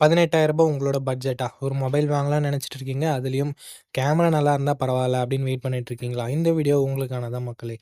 பதினெட்டாயிரரூபா உங்களோட பட்ஜெட்டா? ஒரு மொபைல் வாங்கலாம்னு நினச்சிட்டு இருக்கீங்க. அதுலேயும் கேமரா நல்லா இருந்தால் பரவாயில்ல அப்படின்னு வெயிட் பண்ணிட்டு இருக்கீங்களா? இந்த வீடியோ உங்களுக்கான தான் மக்களே.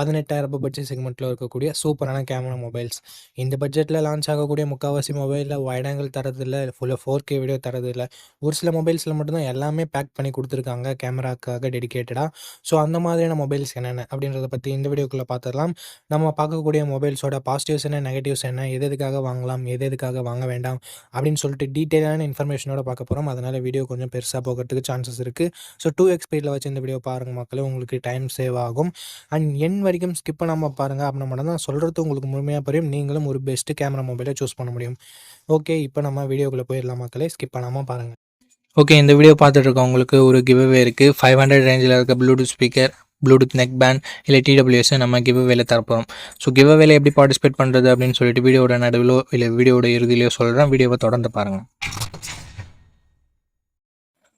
ரூ. பட்ஜெட் செக்மெண்ட்டில் இருக்கக்கூடிய சூப்பரான கேமரா மொபைல்ஸ். இந்த பட்ஜெட்டில் லான்ச் ஆகக்கூடிய முக்காவாசி மொபைலில் வைட் ஆங்கிள் தரதில்ல, ஃபுல்லா 4கே வீடியோ தரதில்ல. ஒரு சில மொபைல்ஸில் மட்டும்தான் எல்லாமே பேக் பண்ணி கொடுத்துருக்காங்க கேமராக்காக டெடிக்கேட்டடாக ஸோ அந்த மாதிரியான மொபைல்ஸ் என்னென்ன அப்படின்றத பற்றி இந்த வீடியோக்குள்ளே பார்த்துடலாம் நம்ம பார்க்கக்கூடிய மொபைல்ஸோட பாசிட்டிவ்ஸ் என்ன, நெகட்டிவ்ஸ் என்ன, எது எதுக்காக வாங்கலாம், எது எதுக்காக வாங்க வேண்டாம் அப்படின்னு சொல்லிட்டு டீட்டெயிலான இன்ஃபர்மேஷனோட பார்க்க போகிறோம் அதனால் வீடியோ கொஞ்சம் பெருசாக போகிறதுக்கு சான்சஸ் இருக்குது ஸோ டூ எக்ஸ்பீரியில் வச்சு இந்த வீடியோ பாருங்கள் மக்களே. உங்களுக்கு டைம் சேவ் ஆகும். அண்ட் என் வரைக்கும் ஸ்கிப் பண்ணாமல் பாருங்கள் அப்படின்னா மட்டும் தான் சொல்றது உங்களுக்கு முழுமையாக புரியும். நீங்களும் ஒரு பெஸ்ட்டு கேமரா மொபைலை சூஸ் பண்ண முடியும். ஓகே, இப்போ நம்ம வீடியோக்குள்ளே போயிடலாம் மக்களே. ஸ்கிப் பண்ணாமல் பாருங்கள் ஓகே, இந்த வீடியோ பார்த்துட்டு இருக்கவங்களுக்கு ஒரு கிவ்வே இருக்குது ஃபைவ் ஹண்ட்ரட் ரேஞ்சில் இருக்க Bluetooth speaker, Bluetooth neck band இல்லை டிடபிள்யூஎஸ் நம்ம கிவ்வேல அவேல ஸோ கிவ்வேல எப்படி பார்ட்டிசிபேட் பண்ணுறது அப்படின்னு சொல்லிட்டு வீடியோவோட நடுவிலோ இல்லை வீடியோட இறுதியிலையோ சொல்கிறேன் வீடியோவை தொடர்ந்து பாருங்கள்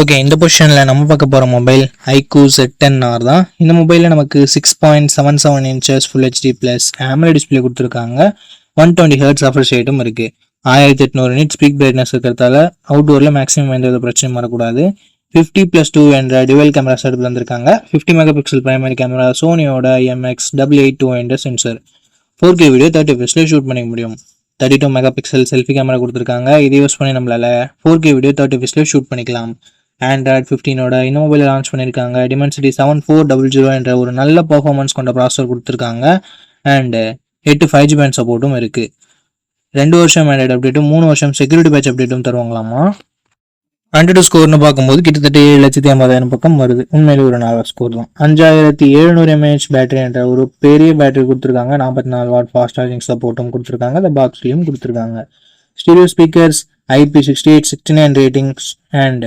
ஓகே, இந்த பொசிஷனில் நம்ம பார்க்க போகிற mobile iQOO Z ten R தான். இந்த மொபைலில் நமக்கு 6.77 inches full HD plus AMOLED display குடுத்துருக்காங்க. 120 ஹெர்ட்ஸ் ரெஃப்ரெஷ் ரேட்டும் இருக்கு. 1800 நிட் ஸ்பீக் பிரைட்னஸ் இருக்கிறதால அவுட்டோர்ல மேக்ஸிமம் எந்த வித பிரச்சனையும் வரக்கூடாது. 50+2 என்ற டுவல் கேமரா செட்டில் வந்திருக்காங்க fifty mega pixel primary camera, சோனியோட IMX882 என்ற சென்சார். 4கே வீடியோ 30 எஃப்பிஎஸ்ல ஷூட் பண்ணிக்க முடியும். 32 மெகா பிக்சல் செல்ஃபி கேமரா கொடுத்துருக்காங்க இதை யூஸ் பண்ணி நம்மளால 4கே வீடியோ 30 எஃப்பிஎஸ்ல ஷூட் பண்ணிக்கலாம். ஆண்ட்ராய்ட் ஃபிஃப்டீனோட இன்னோவில் லான்ச் பண்ணியிருக்காங்க. Dimensity 7400 என்ற ஒரு நல்ல பர்ஃபார்மன்ஸ் கொண்ட processor and and 8 5G pant சப்போர்ட்டும் இருக்குது ரெண்டு வருஷம் ஆண்ட்ராய்டு அப்டேட்டும், மூணு வருஷம் செக்யூரிட்டி பேட்ச் அப்டேட்டும் தருவாங்களாமா. AnTuTu ஸ்கோர்னு பார்க்கும்போது கிட்டத்தட்ட 7,80,000 பக்கம் வருது. உண்மையிலே ஒரு நல்ல ஸ்கோர் தான். 5700 எம்ஏஹெச் பேட்டரி என்ற ஒரு பெரிய பேட்டரி கொடுத்துருக்காங்க நாற்பத்தி நாலு வாட் ஃபாஸ்ட் சார்ஜிங் சப்போர்ட்டும் கொடுத்துருக்காங்க அந்த பாக்ஸ்லையும் கொடுத்துருக்காங்க stereo speakers, IP68 69 ratings and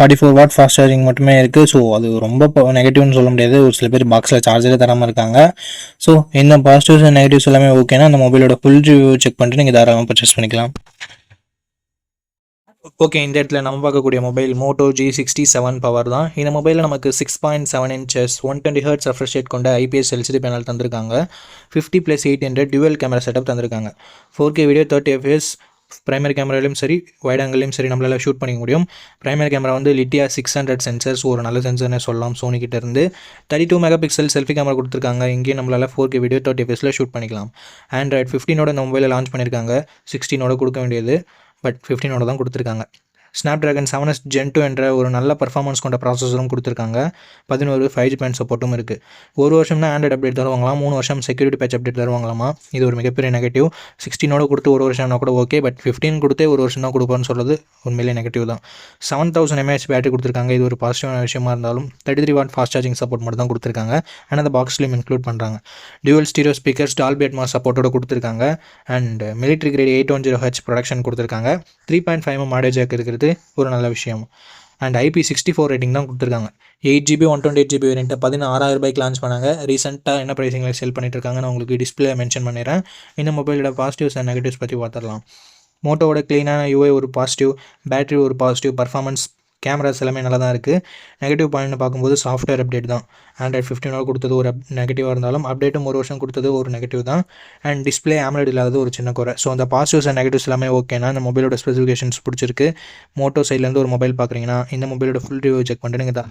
44 what fast charging மட்டுமே இருக்குது ஸோ அது ரொம்ப நெகட்டிவ்னு சொல்ல முடியாது. ஒரு சில பேர் பாக்ஸில் சார்ஜரே தராமல் இருக்காங்க. ஸோ இந்த பாசிட்டிவ்ஸ் அண்ட் நெகட்டிவ்ஸ் எல்லாமே ஓகேனா, அந்த மொபைலோட ஃபுல் ரிவ்யூ செக் பண்ணிட்டு நீங்கள் தாராளமாக பர்ச்சேஸ் பண்ணிக்கலாம். ஓகே, இந்த இடத்துல நம்ம பார்க்கக்கூடிய மொபைல் மோட்டோ G67 பவர் தான். இந்த மொபைலில் நமக்கு 6.7 inches one twenty hertz refresh rate கொண்ட ஐபிஎஸ் எல்சிடி பேனல் தந்திருக்காங்க. Fifty plus eight hundred dual camera setup தந்திருக்காங்க. Four K video thirty FS primary கேமராலையும் சரி, வைட் ஆங்கிலையும் சரி நம்மளால ஷூட் பண்ணிக்க முடியும். ப்ரைமரி கேமரா வந்து லிட்டியா சிக்ஸ் ஹண்ட்ரட் சென்சர்ஸ் ஒரு நல்ல சென்சர்னே சொல்லலாம் சோனிக்கிட்ட இருந்து thirty two mega pixel selfie camera கொடுத்துருக்காங்க இங்கேயும் நம்மளால 4கே வீடியோ 30 எஃப்பிஎஸ்ல ஷூட் பண்ணிக்கலாம். ஆண்ட்ராய்ட் 15ஓட இந்த மொபைலில் லான்ச் பண்ணியிருக்காங்க. சிக்ஸ்டீனோட கொடுக்க வேண்டியது. பட் 15ஓட தான் கொடுத்துருக்காங்க Snapdragon seven S gen two என்ற ஒரு நல்ல பர்ஃபார்மன்ஸ் கொண்ட ப்ராசஸரும் கொடுத்துருக்காங்க. பதினோரு ஃபைவ் ஜி பேண்ட் சப்போர்ட்டும் இருக்குது ஒரு வருஷம்னா ஆண்ட்ராய்ட் அப்டேட் தருவாங்களாம் மூணு வருஷம் செக்யூரிட்டி பேட்ச் அப்டேட் தருவாங்களாமா? இது ஒரு மிகப்பெரிய நெகட்டிவ் சிக்ஸ்டீனோட கொடுத்து ஒரு வருஷம்னா கூட ஓகே பட் ஃபிஃப்டீன் கொடுத்தே ஒரு வருஷம் தான் கொடுப்பான்னு சொல்கிறது உண்மையிலே நெகட்டிவ் தான். செவன் தௌசண்ட் எம்ஏஹெச் பேட்டரி கொடுத்துருக்காங்க. இது ஒரு பாசிட்டிவான விஷயமா இருந்தாலும் thirty three watt fast charging support மட்டும் தான் கொடுத்துருக்காங்க. அண்ட் அந்த பாக்ஸ்லையும் இன்க்ளூட் பண்ணுறாங்க dual stereo speakers Dolby Atmos சப்போர்ட்டோட கொடுத்துருக்காங்க. And military grade eight one zero H protection கொடுத்துருக்காங்க. த்ரீ பாயிண்ட் ஃபைவ் மாடேஜ் இருக்கிறது இருக்கிறது ஒரு நல்ல விஷயம் and IP sixty four rating தான் கொடுத்துருக்காங்க. Eight GB one twenty eight GB variant பதினாறாயிரம் ரூபாய்க்கு லான்ச் பண்ணாங்க. ரீசெண்டாக என்ன ப்ரைஸிங்கில் செல் பண்ணிட்டு இருக்காங்க நான் உங்களுக்கு டிஸ்பிளே மென்ஷன் பண்ணிடுறேன். இந்த மொபைலோட பாசிட்டிவ்ஸ் அண்ட் நெகட்டிவ்ஸ் பற்றி பார்த்துடலாம். மோட்டோவோட க்ளீனான யூஏ ஒரு பாசிட்டிவ் பேட்டரி ஒரு பாசிட்டிவ் பர்ஃபார்மன்ஸ் கேமராஸ் எல்லாமே நல்லா தான் இருக்குது நெகட்டிவ் பாயிண்ட்னு பார்க்கும்போது சாஃப்ட்வேர் அப்டேட் தான். ஆண்ட்ராய்ட் ஃபிஃப்டினோட கொடுத்தது ஒரு நெகட்டிவாக இருந்தாலும் அப்டேட்டும் ஒரு வருஷம் கொடுத்தது ஒரு நெகட்டிவ் தான். அண்ட் டிஸ்பிளே ஆம்லெட் இல்லாதது ஒரு சின்ன குறை. ஸோ அந்த பாசிட்டிவ்ஸ் அண்ட் நெகட்டிவ்ஸ் எல்லாமே ஓகேனா இந்த மொபைலோட ஸ்பெசிஃபிகேஷன்ஸ் பிடிச்சிருக்கு. மோட்டோ சைட்லேருந்து ஒரு மொபைல் பார்க்குறீங்கன்னா இந்த மொபைலோட ஃபுல் ரிவ்யூ செக் பண்ணிட்டு நீங்கள் தான்.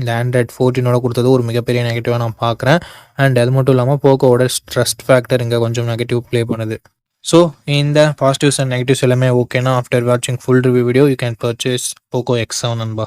இந்த ஆண்ட்ராய்ட் ஃபோர்டீனோட கொடுத்தது ஒரு மிகப்பெரிய நெகட்டிவாக நான் பார்க்குறேன். அண்ட் அது மட்டும் இல்லாமல் போக்கோவோட ஸ்ட்ரெஸ்ட் ஃபேக்டர் இங்கே கொஞ்சம் நெகட்டிவ் ப்ளே பண்ணுது. ஸோ இந்த பாசிட்டிவ்ஸ் அண்ட் நெகட்டிவ்ஸ் எல்லாமே ஓகேனா ஆஃப்டர் வாட்சிங் full review video you can purchase Poco X seven நண்பா.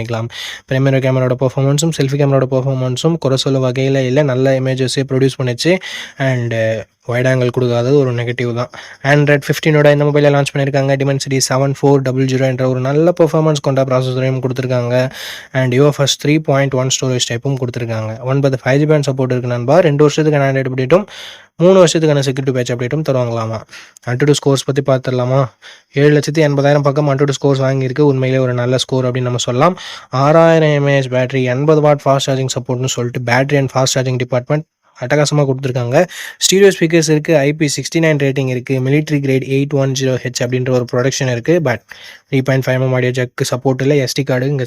பண்ணிக்கலாம். ப்ரைமரி கேமராவோட பர்ஃபார்மன்ஸும் செல்ஃபி கேமராவோட பர்ஃபார்மன்ஸும் குறை சொல்ல வகையில் இல்லை. நல்ல இமேஜஸே ப்ரொடியூஸ் பண்ணிச்சு. அண்டு வைட் ஆங்கிள் கொடுக்காதது ஒரு நெகட்டிவ் தான். ஆண்ட்ராய்ட் ஃபிஃப்டீனோட இந்த மொபைலில் லான்ச் பண்ணியிருக்காங்க. Dimensity seven four double zero என்ற ஒரு நல்ல பர்ஃபார்மன்ஸ் கொண்ட ப்ராசஸரையும் கொடுத்துருக்காங்க. And UFS three point one storage டைப்பும் கொடுத்துருக்காங்க. ஒன்பது ஃபைவ் ஜி சப்போர்ட் இருக்கு நண்பா. ரெண்டு வருஷத்துக்கு ஆண்ட்ராய்டு அப்டேட்டும் மூணு வருஷத்துக்கான செக்யூரிட்டி பேட்ச் அப்டேட்டும் தருவாங்களாமா? அன்டு ஸ்கோர்ஸ் பற்றி பார்த்துடலாமா ஏழு லட்சத்தி எண்பதாயிரம் பக்கம் அன்டு ஸ்கோர்ஸ் வாங்கியிருக்கு. உண்மையிலே ஒரு நல்ல ஸ்கோர் அப்படின்னு நம்ம சொல்லலாம். ஆறாயிரம் எம்ஏஹெச் பேட்டரி எண்பது வாட் ஃபாஸ்ட் சார்ஜிங் சப்போர்ட்னு சொல்லிட்டு battery and fast charging department அட்டகாசமாக கொடுத்துருக்காங்க. ஸ்டீரியோ ஸ்பீக்கர்ஸ் இருக்குது ஐபி சிக்ஸ்டி நைன் ரேட்டிங் இருக்குது military grade eight one zero H அப்படின்ற ஒரு ப்ரொடக்ஷன் இருக்குது but three point five M audio jack support இல்லை எஸ்டி கார்டு இங்கே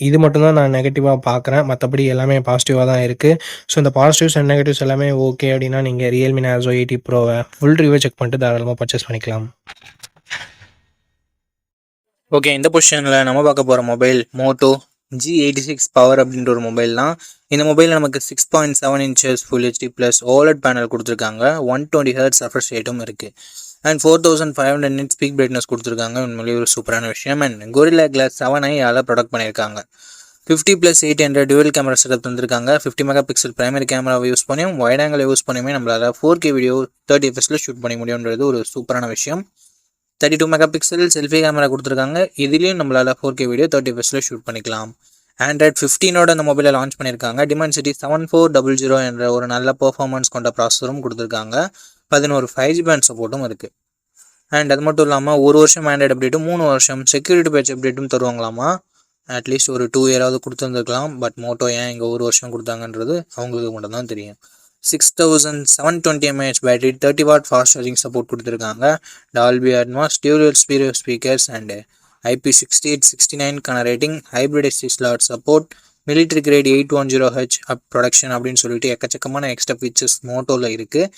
இது மட்டும்தான் நான் நெகட்டிவாக பார்க்குறேன். மற்றபடி எல்லாமே பாசிட்டிவாக தான் இருக்குது ஸோ இந்த பாசிட்டிவ்ஸ் அண்ட் நெகட்டிவ்ஸ் எல்லாமே ஓகே அப்படின்னா நீங்கள் ரியல்மி நேசோ எயிட்டி ப்ரோவை ஃபுல் ரிவ்யூ செக் பண்ணிட்டு தாராளமாக பர்ச்சேஸ் பண்ணிக்கலாம். ஓகே இந்த பொசிஷனில் நம்ம பார்க்க போகிற mobile Moto G eighty six power அப்படின்ற ஒரு மொபைல் தான். இந்த மொபைலில் நமக்கு six point seven inches full HD plus OLED panel கொடுத்துருக்காங்க. ஒன் டுவெண்ட்டி ஹர்ட்ஸ் சஃபர் ரேட்டும் இருக்குது and four thousand five hundred nit peak brightness கொடுத்துருக்காங்க. உண்மையிலேயே ஒரு சூப்பரான விஷயம். And Gorilla glass seven i அதில் ப்ரொடக்ட் பண்ணியிருக்காங்க. Fifty plus eight hundred dual camera setup தந்திருக்காங்க. ஃபிஃப்டி மெகா பிக்சல் பிரைமரி கேமராவை யூஸ் பண்ணியும் ஒயிட் ஆங்கிள் யூஸ் பண்ணியுமே நம்மளால் ஃபோர் கே வீடியோ தேர்ட்டி எஃப்எஸில் ஷூட் பண்ண முடியுன்றது ஒரு சூப்பரான விஷயம். Thirty two megapixel selfie camera கொடுத்துருக்காங்க. இதுலேயும் நம்மளால் ஃபோர் கே வீடியோ தேர்ட்டி எஃப்எஸில் ஷூட் பண்ணிக்கலாம். ஆண்ட்ராய்ட் ஃபிஃப்டீனோட அந்த மொபைலை லான்ச் பண்ணியிருக்காங்க. Dimensity seven four double zero என்ற ஒரு நல்ல பர்ஃபார்மன்ஸ் கொண்ட ப்ராசஸரும் கொடுத்துருக்காங்க. பதினோரு ஃபைவ் ஜி பேண்ட் சப்போர்ட்டும் இருக்குது அண்ட் அது மட்டும் இல்லாமல் ஒரு வருஷம் ஆண்ட்ராய்டு அப்டேட்டும் மூணு வருஷம் செக்யூரிட்டி பேட்ச் அப்டேட்டும் தருவாங்களாமா? அட்லீஸ்ட் ஒரு டூ இயராவது கொடுத்துருந்துருக்கலாம். பட் மோட்டோ ஏன் இங்கே ஒரு வருஷம் கொடுத்தாங்கன்றது அவங்களுக்கு மட்டும் தான் தெரியும். Six thousand seven twenty mAh battery thirty watt fast charging support கொடுத்துருக்காங்க. Dolby Atmos dual stereo speakers and IP sixty eight sixty நைன்கான rating hybrid SD slot support military grade eight one zero H up protection அப்படின்னு சொல்லிட்டு எக்கச்சக்கமான extra features மோட்டோவில் இருக்குது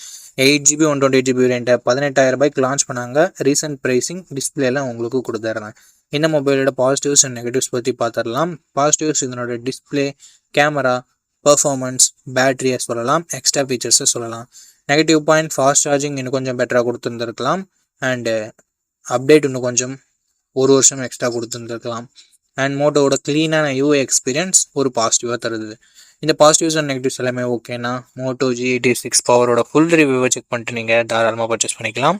eight GB one twenty eight GB வேரியண்ட்டை பதினெட்டாயிரம் ரூபாய்க்கு launch பண்ணாங்க. Recent pricing டிஸ்பிளேலாம் உங்களுக்கு கொடுத்துட்றேன் இந்த மொபைலோட பாசிட்டிவ்ஸ் அண்ட் நெகட்டிவ்ஸ் பற்றி பார்த்துடலாம். பாசிட்டிவ்ஸ் இதனோட டிஸ்பிளே கேமரா பர்ஃபார்மன்ஸ் பேட்டரியை சொல்லலாம். எக்ஸ்ட்ரா ஃபீச்சர்ஸை சொல்லலாம். நெகட்டிவ் பாயிண்ட் ஃபாஸ்ட் சார்ஜிங் இன்னும் கொஞ்சம் பெட்டராக கொடுத்துருந்துருக்கலாம். அண்டு அப்டேட் இன்னும் கொஞ்சம் ஒரு வருஷம் எக்ஸ்ட்ரா கொடுத்துருந்துருக்கலாம். அண்ட் மோட்டோவோட க்ளீனான யூஏ எக்ஸ்பீரியன்ஸ் ஒரு பாசிட்டிவாக தருது. இந்த பாசிட்டிவ்ஸ் அண்ட் நெகட்டிவ்ஸ் எல்லாமே ஓகேனா மோட்டோ ஜி எயிட்டி சிக்ஸ் பவரோட ஃபுல் ரிவ்யூவை செக் பண்ணிட்டு நீங்கள் தாராளமாக பர்ச்சேஸ் பண்ணிக்கலாம்.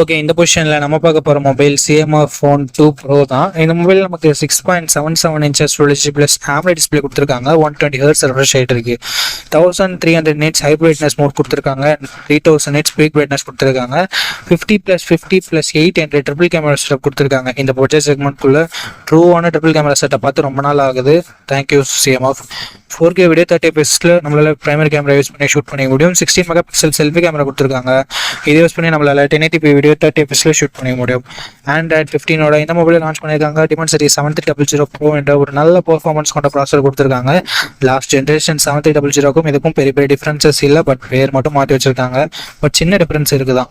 ஓகே இந்த பொசிஷனில் நம்ம பார்க்க போகிற mobile CMF phone two pro தான். இந்த மொபைல் நமக்கு six point seven seven inches storage plus AMOLED display கொடுத்துருக்காங்க. ஒன் டுவெண்ட்டி ஹர்ஸ் ரெஃப்ரெஷ் ஆகிட்டு இருக்கு. Thousand three hundred nits high brightness mode கொடுத்துருக்காங்க. Three thousand nits peak brightness கொடுத்துருக்காங்க. Fifty plus fifty plus eight hundred triple camera setup கொடுத்துருக்காங்க. இந்த budget செக்மெண்ட்குள்ளே ட்ரூவான triple camera setup பார்த்து ரொம்ப நாள் ஆகுது. Thank you CMF four K video thirty எஃப்எஸில் நம்மளால் பிரைமரி கேமரா யூஸ் பண்ணி ஷூட் பண்ணிக்க முடியும். Sixteen mega pixel selfie camera கொடுத்துருக்காங்க. இதை யூஸ் பண்ணி நம்மளால் டென் எயிட்டி வீடியோ தேர்ட்டி எஃப்எஸில் ஷூட் பண்ணிக்க முடியும். ஆண்ட்ராய்ட் ஃபிஃப்டீனோட இந்த மொபைல் லான்ச் பண்ணியிருக்காங்க. டிமாண்ட் சரி seven three double zero pro என்ற ஒரு நல்ல பர்ஃபார்மன்ஸ் கொண்ட ப்ராசர் கொடுத்துருக்காங்க. Last generation seven three double ஜீரோக்கும் இதுக்கும் பெரிய பெரிய டிஃப்ரென்சஸ் இல்லை. பட் பேர் மட்டும் மாற்றி வச்சிருக்காங்க. பட் சின்ன டிஃப்ரென்ஸ் இருக்குதான்.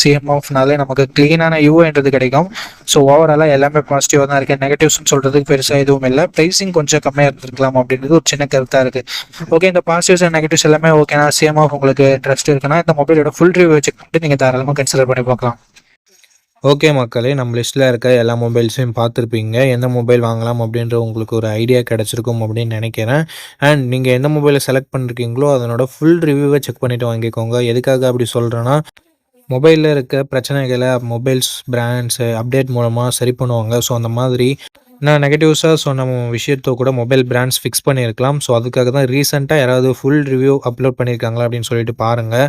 சிஎம் ஆஃப்னாலே நமக்கு க்ளீனான யூஏன்றது கிடைக்கும். ஸோ ஓவராலாக எல்லாமே பாசிட்டிவாக தான் இருக்குது நெகட்டிவ்ஸ்னு சொல்கிறதுக்கு பெருசாக எதுவும் இல்லை. ப்ரைஸிங் கொஞ்சம் கம்மியாக இருந்திருக்கலாம் அப்படின்றது ஒரு சின்ன கருத்தாக இருக்குது ஓகே இந்த பாசிட்டிவ்ஸ் அண்ட் நெகட்டிவ்ஸ் எல்லாமே ஓகேனா சிஎம் ஆஃப் உங்களுக்கு இன்ட்ரெஸ்ட் இருக்குன்னா இந்த மொபைலோட ஃபுல் ரிவ்யூ செக் பண்ணிட்டு நீங்கள் தாராளமாக கன்சிடர் பண்ணி பார்க்கலாம். ஓகே மக்களே நம்ம லிஸ்ட்டில் இருக்க எல்லா மொபைல்ஸையும் பார்த்துருப்பீங்க. எந்த மொபைல் வாங்கலாம் அப்படின்ற உங்களுக்கு ஒரு ஐடியா கிடச்சிருக்கும் அப்படின்னு நினைக்கிறேன். அண்ட் நீங்கள் எந்த மொபைலை செலக்ட் பண்ணிருக்கீங்களோ அதனோட ஃபுல் ரிவ்யூவை செக் பண்ணிவிட்டு வாங்கிக்கோங்க. எதுக்காக அப்படி சொல்கிறேன்னா மொபைலில் இருக்க பிரச்சனைகளை மொபைல்ஸ் பிராண்ட்ஸு அப்டேட் மூலமாக சரி பண்ணுவாங்க. ஸோ அந்த மாதிரி நான் நெகட்டிவ்ஸாக சொன்ன விஷயத்த கூட மொபைல் பிராண்ட்ஸ் ஃபிக்ஸ் பண்ணியிருக்கலாம். ஸோ அதுக்காக தான் ரீசெண்டாக யாராவது ஃபுல் ரிவ்யூ அப்லோட் பண்ணியிருக்காங்களா அப்படின்னு சொல்லிட்டு பாருங்கள்